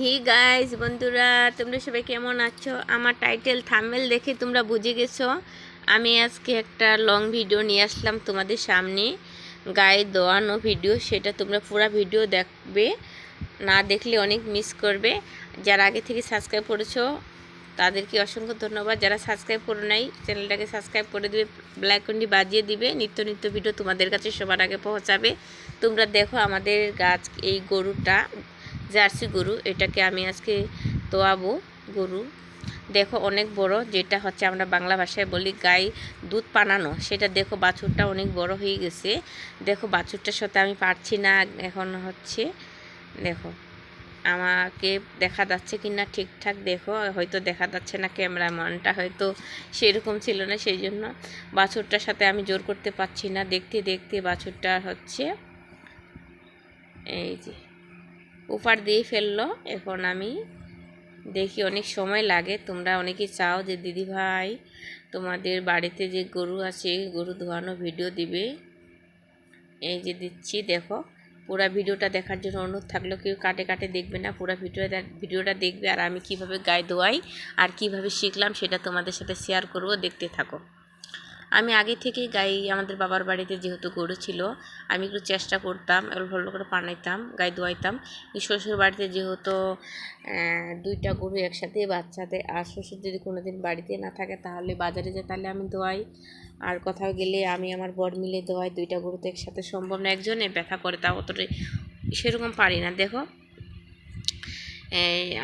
হি guys বন্ধুরা, তোমরা সবাই কেমন আছো? আমার টাইটেল থাম্বেল দেখে তোমরা বুঝে গেছো। আমি আজকে একটা লং ভিডিও নিয়ে আসলাম তোমাদের সামনে। গায়ে দোয়ানো ভিডিও, সেটা তোমরা পুরো ভিডিও দেখবে। না দেখলে অনেক মিস করবে। যারা আগে থেকে সাবস্ক্রাইব করেছ, তাদেরকে অসংখ্য ধন্যবাদ। যারা সাবস্ক্রাইব করে নাই, চ্যানেলটাকে সাবস্ক্রাইব করে দিবে ব্ল্যাকন্ডি বাজিয়ে দিবে। নিত্য নিত্য ভিডিও তোমাদের কাছে সবার আগে পৌঁছাবে। তোমরা দেখো আমাদের গাছ, এই গরুটা জার্সি গরু, এটাকে আমি আজকে তোয়াবো গরু। দেখো অনেক বড়, যেটা হচ্ছে আমরা বাংলা ভাষায় বলি গাই দুধ পানানো। সেটা দেখো বাছুরটা অনেক বড় হয়ে গেছে। দেখো বাছুরটার সাথে আমি পারছি না, এখন হচ্ছে দেখো আমাকে দেখা যাচ্ছে কি না ঠিকঠাক, দেখো হয়তো দেখা যাচ্ছে না ক্যামেরাম্যানটা, হয়তো সেরকম ছিল না, সেই জন্য বাছুরটার সাথে আমি জোর করতে পারছি না। দেখতে দেখতে বাছুরটা হচ্ছে, এই যে উপার দিয়ে ফেলল। এখন আমি দেখি অনেক সময় লাগে। তোমরা অনেকে চাও যে, দিদি ভাই, তোমাদের বাড়িতে যে গরু আছে, গরু ধোয়ানো ভিডিও দিবে। এই যে দিচ্ছি, দেখো। পুরা ভিডিওটা দেখার জন্য অনুরোধ থাকল, কেউ কাটে কাটে দেখবে না। পুরো ভিডিওটা ভিডিওটা দেখবে আর আমি কীভাবে গায়ে ধোয়াই আর কীভাবে শিখলাম সেটা তোমাদের সাথে শেয়ার করব। দেখতে থাকো। আমি আগে থেকেই গাই আমাদের বাবার বাড়িতে যেহেতু গরু ছিল, আমি একটু চেষ্টা করতাম এবার ভালো করে পানাইতাম গায়ে ধোয়াইতাম শ্বশুর বাড়িতে যেহেতু দুইটা গরু একসাথে বাচ্চা দেয় আর শ্বশুর যদি কোনো দিন বাড়িতে না থাকে, তাহলে বাজারে যায় তাহলে আমি দোয়াই। আর কোথাও গেলে আমি আমার বর মিলে দোয়াই, দুইটা গরু তো একসাথে সম্ভব না, একজনে ব্যথা করে তা অতটাই সেরকম পারি না। দেখো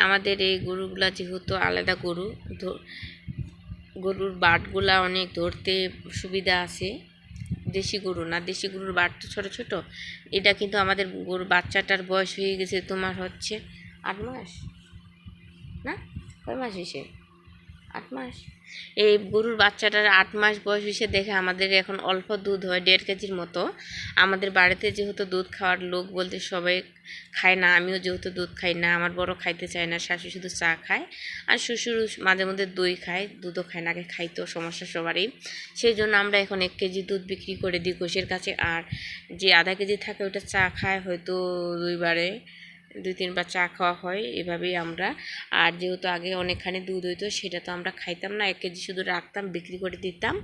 আমাদের এই গরুগুলা যেহেতু আলাদা গরু গরুর বাটগুলা অনেক ধরতে সুবিধা আছে। দেশি গরু না, দেশি গরুর বাট তো ছোটো ছোটো। এটা কিন্তু আমাদের গরুর বাচ্চাটার বয়স হয়ে গেছে তোমার হচ্ছে আট মাস। না? কয় মাস এসে আট মাস? এই গরুর বাচ্চাটার আট মাস বয়স হয়েছে দেখে আমাদের এখন অল্প দুধ হয়, দেড় কেজির মতো। আমাদের বাড়িতে যেহেতু দুধ খাওয়ার লোক বলতে সবাই খায় না, আমিও যেহেতু দুধ খাই না, আমার বড় খাইতে চায় না শাশু শুধু চা খায় আর শ্বশুর মাঝে মধ্যে দই খায়, দুধও খায় না, আগে খাইতো, সমস্যা সবারই। সেই জন্য আমরা এখন এক কেজি দুধ বিক্রি করে দিই ঘোষের কাছে। আর যে আধা কেজি থাকে ওটা চা খায়, হয়তো দুইবারে দুই তিনবার চা খাওয়া হয়, এভাবেই আমরা। আর যেহেতু আগে অনেকখানি দুধ হইতো, সেটা তো আমরা খাইতাম না, এক কেজি শুধু রাখতাম, বিক্রি করে দিতাম।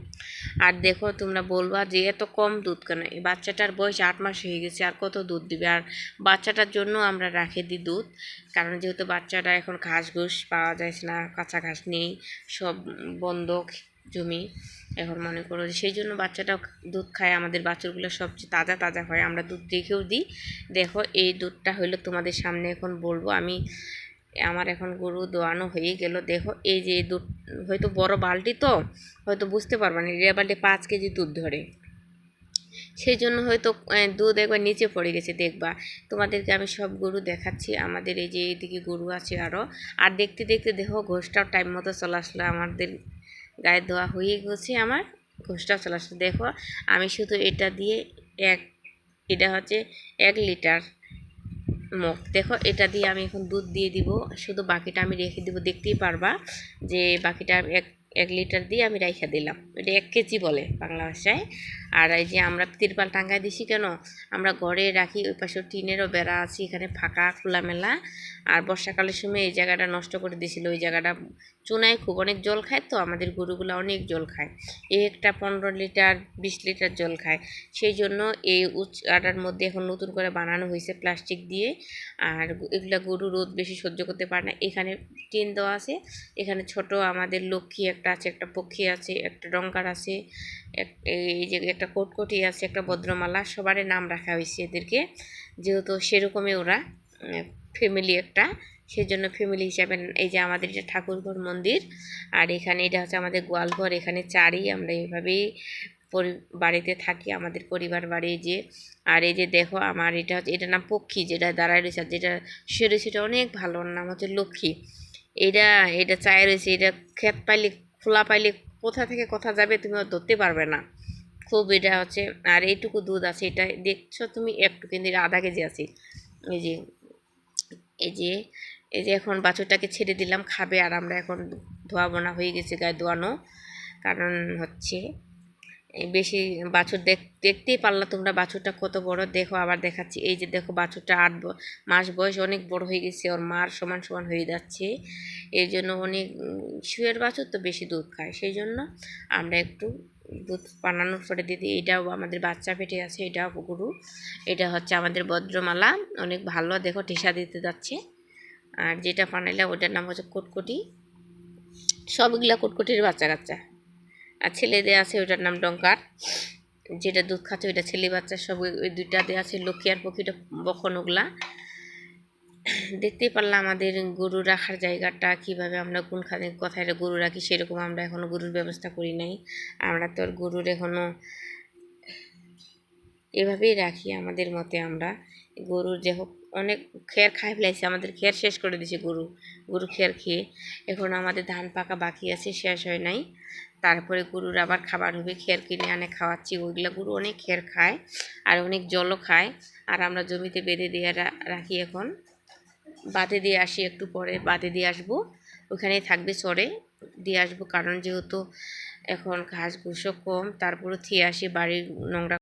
আর দেখো, তোমরা বলবা যে এত কম দুধ কেন? এই বাচ্চাটার বয়স আট মাস হয়ে গেছে, আর কত দুধ দিবে? আর বাচ্চাটার জন্য আমরা রাখে দিই দুধ, কারণ যেহেতু বাচ্চাটা এখন ঘাস ঘুষ পাওয়া যায় না, কাঁচা ঘাস নেই, সব বন্ধ জমি। এখন মনে করো যে সেই জন্য বাচ্চাটাও দুধ খায়, আমাদের বাচ্চাগুলো সবচেয়ে তাজা তাজা হয়, আমরা দুধ রেখেও দিই। দেখো, এই দুধটা হইল তোমাদের সামনে এখন বলব, আমি, আমার এখন গরু দোয়ানো হয়ে গেল। দেখো, এই যে দুধ, হয়তো বড় বালতি তো, হয়তো বুঝতে পারবা না রিয়া বালতি পাঁচ কেজি দুধ ধরে। সেই জন্য হয়তো দুধ একবার নিচে পড়ে গেছে, দেখবা। তোমাদেরকে আমি সব গরু দেখাচ্ছি, আমাদের এই যে এইদিকে গরু আছে আরও আর দেখতে দেখতে দেখো, ঘোষটাও টাইম মতো চলে আসলো আমাদের গায়ে ধোয়া হয়ে গেছে আমার, ঘোষটা চলে দেখো, আমি শুধু এটা দিয়ে এক, এটা হচ্ছে এক লিটার মুখ দেখো, এটা দিয়ে আমি এখন দুধ দিয়ে দিব। শুধু বাকিটা আমি রেখে দিব। দেখতেই পারবা যে বাকিটা এক এক লিটার দিয়ে আমি রাইখা দিলাম। এটা এক কেজি বলে বাংলা ভাষায়। আর এই যে আমরা তিরপাল টাঙ্গায় দিছি কেন? আমরা ঘরে রাখি, ওই পাশে টিনেরও বেড়া আছে, এখানে ফাঁকা, খোলামেলা। আর বর্ষাকালের সময় এই জায়গাটা নষ্ট করে দিয়েছিল, ওই জায়গাটা চুনায় খুব অনেক জল খায় তো, আমাদের গরুগুলো অনেক জল খায়। এই একটা পনেরো লিটার, বিশ লিটার জল খায়। সেই জন্য এই উচ্চাটার মধ্যে এখন নতুন করে বানানো হয়েছে প্লাস্টিক দিয়ে। আর এগুলা গরু রোদ বেশি সহ্য করতে পারে না। এখানে টিন দেওয়া আছে, এখানে ছোট আমাদের লক্ষ্মী একটা আছে, একটা পক্ষী আছে, একটা ডঙ্কার আছে এই যে একটা কোটকটি আছে, একটা ভদ্রমালা সবারই নাম রাখা হয়েছে এদেরকে। যেহেতু সেরকমই ওরা ফ্যামিলি একটা সেই জন্য ফ্যামিলি হিসাবে এই যে আমাদের এটা ঠাকুরঘর মন্দির, আর এখানে এটা হচ্ছে আমাদের গোয়ালঘর, এখানে চারি আমরা এইভাবেই বাড়িতে থাকি, আমাদের পরিবার বাড়ি যে। আর এই যে দেখো আমার এটা হচ্ছে, এটার নাম পক্ষী, যেটা দাঁড়ায় রয়েছে, আর যেটা সেরে সেটা অনেক ভালো নাম হচ্ছে লক্ষ্মী। এটা এটা চায় রয়েছে, এটা ক্ষেত পাইলে, খোলা পাইলে কোথা থেকে কোথা যাবে তুমি ধরতে পারবে না। খুব এটা হচ্ছে, আর এইটুকু দুধ আছে, এটা দেখছ তুমি, একটু কিন্তু আধা কেজি আছে। এই যে এই যে এই যে এখন বাছুরটাকে ছেড়ে দিলাম, খাবে, আর আমরা এখন ধোয়াবোনা হয়ে গেছে গায়ে ধোয়ানো। কারণ হচ্ছে বেশি বাছুর দেখ, দেখতেই পারলা তোমরা বাছুরটা কত বড়। দেখো আবার দেখাচ্ছি। এই যে দেখো বাছুরটা আট মাস বয়স অনেক বড় হয়ে গেছে। ওর মার সমান সমান হয়ে যাচ্ছে। এই জন্য অনেক শুয়ের বাছুর তো বেশি দুধ খায়। সেই জন্য আমরা একটু দুধ বানানোর পরে দিদি, এটাও আমাদের বাচ্চা পেটে আছে, এটাও গরু। এটা হচ্ছে আমাদের বজ্রমালা অনেক ভালো। দেখো টিসা দিতে যাচ্ছে। আর যেটা বানাইলাম ওটার নাম হচ্ছে কোটকটি। সবগুলা কোটকটির বাচ্চা কাচ্চা আর ছেলে ছেলেদের আছে ওটার নাম ডঙ্কার। যেটা দুধ খাচ্ছে, ওইটা ছেলে বাচ্চা সব, ওই- দুইটা দেওয়া আছে লক্ষ্মী আর পক্ষীটা বখন ওগুলা। দেখতেই পারলাম আমাদের গরু রাখার জায়গাটা, কীভাবে আমরা কোনখানে কোথায় গরু রাখি, সেরকম আমরা এখনও গরুর ব্যবস্থা করি নাই। আমরা তো গরুর এখনও এভাবেই রাখি আমাদের মতে আমরা। গরুর যে হোক, অনেক খের খাই ফেলাইছে, আমাদের খের শেষ করে দিছে গরু গরু খের খেয়ে। এখন আমাদের ধান পাকা বাকি আছে, শেষ হয় নাই। তারপরে গরুর আবার খাবার হবে, খের কিনে আনে খাওয়াচ্ছি, ওইগুলো গরু অনেক খের খায় আর অনেক জলও খায়। আর আমরা জমিতে বেঁধে দিয়ে রাখি এখন। বাঁধে দিয়ে আসি একটু পরে বাঁধে দিয়ে আসব। ওখানেই থাকবে চরে, দিয়ে আসব। কারণ যেহেতু এখন ঘাস ঘুষও কম তারপরে থিয়ে আসি, বাড়ির নোংরা